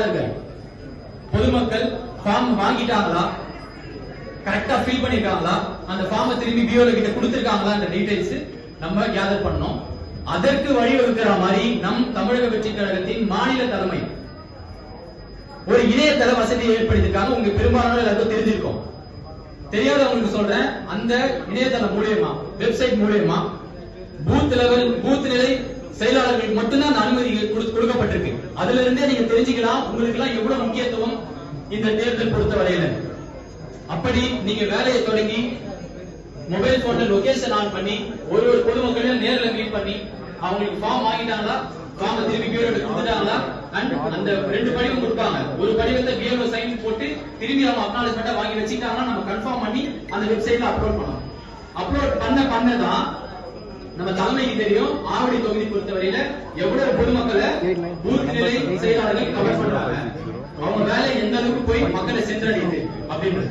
வாக்காளர்கள் பொதுமக்கள் ஃபார்ம் வாங்கிட்டாங்களா? கரெக்டா ஃபில் பண்ணிருக்காங்களா? அந்த ஃபார்மை திரும்பி பிஓல கிட்ட கொடுத்திருக்காங்களா அந்த டீடைல்ஸ் நம்ம கேதர் பண்ணோம். அதற்கு வழிவகுக்கிற மாதிரி நம் தமிழக வெற்றி கழகத்தின் மாநில தலைமை ஒரு இணையதள வசதியை ஏற்படுத்திருக்காங்க உங்க பெரும்பாலான எல்லாருக்கும் தெரிஞ்சிருக்கும். தெரியாதவங்களுக்கு சொல்றேன் அந்த இணையதளம் மூலியமா வெப்சைட் மூலியமா பூத் லெவல் பூத் நிலை செயலாளர்களுக்கு மட்டும்தான் அதுல இருந்தே நீங்க தெரிஞ்சுக்கலாம் உங்களுக்கு எல்லாம் எவ்வளவு முக்கியத்துவம் இந்த தேர்தல் பொறுத்த வரையில அப்படி நீங்க வேலையை தொடங்கி மொபைல் போன்ல லொகேஷன் ஆன் பண்ணி ஒரு ஒரு பொதுமக்களையும் நேர்ல மீட் பண்ணி அவங்களுக்கு ஃபார்ம் வாங்கிட்டாங்களா? ஃபார்ம் திருப்பி பியூரோ கொடுத்துட்டாங்களா? அண்ட் அந்த ரெண்டு படிவம் கொடுப்பாங்க. ஒரு படிவத்தை பியூரோ சைன் போட்டு திரும்பி அவங்க அக்னாலஜ்மெண்ட்டா வாங்கி வச்சுக்கிட்டாங்கன்னா நம்ம கன்ஃபார்ம் பண்ணி அந்த வெப்சைட்ல அப்லோட் பண்ணலாம். அப்லோட் பண்ண பண்ணதான் நம்ம தலைமைக்கு தெரியும். ஆவடி தொகுதி பொறுத்தவரையில எவ்வளவு பொதுமக்களை பூத் நிலை செயலாளர்கள் கவர் பண்றாங்க அவங்க வேலை எந்த அளவுக்கு போய் மக்களை சென்றடையுது அப்படின்றது.